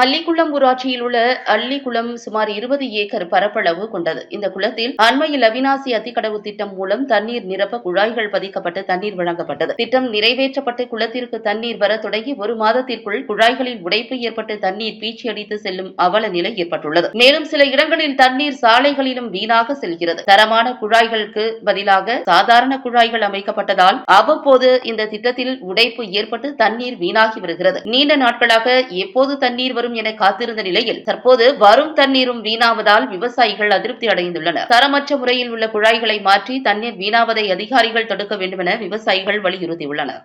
அள்ளிக்குளம் ஊராட்சியில் உள்ள அள்ளிக்குளம் சுமார் இருபது ஏக்கர் பரப்பளவு கொண்டது. இந்த குளத்தில் அண்மையில் அவினாசி அத்திக்கடவு திட்டம் மூலம் தண்ணீர் நிரப்ப குழாய்கள் பதிக்கப்பட்டு தண்ணீர் வழங்கப்பட்டது. திட்டம் நிறைவேற்றப்பட்டு குளத்திற்கு தண்ணீர் வர தொடங்கி ஒரு மாதத்திற்குள் குழாய்களில் உடைப்பு ஏற்பட்டு தண்ணீர் பீச்சி அடித்து செல்லும் அவல நிலை ஏற்பட்டுள்ளது. மேலும் சில இடங்களில் தண்ணீர் சாலைகளிலும் வீணாக செல்கிறது. தரமான குழாய்களுக்கு பதிலாக சாதாரண குழாய்கள் அமைக்கப்பட்டதால் அவ்வப்போது இந்த திட்டத்தில் உடைப்பு ஏற்பட்டு தண்ணீர் வீணாகி வருகிறது. நீண்ட நாட்களாக எப்போது தண்ணீர் வரும் என காத்திருந்த நிலையில் தற்போது வரும் தண்ணீரும் வீணாவதால் விவசாயிகள் அதிருப்தி அடைந்துள்ளனர். தரமற்ற முறையில் உள்ள குழாய்களை மாற்றி தண்ணீர் வீணாவதை அதிகாரிகள் தடுக்க வேண்டும் என விவசாயிகள் வலியுறுத்தியுள்ளனர்.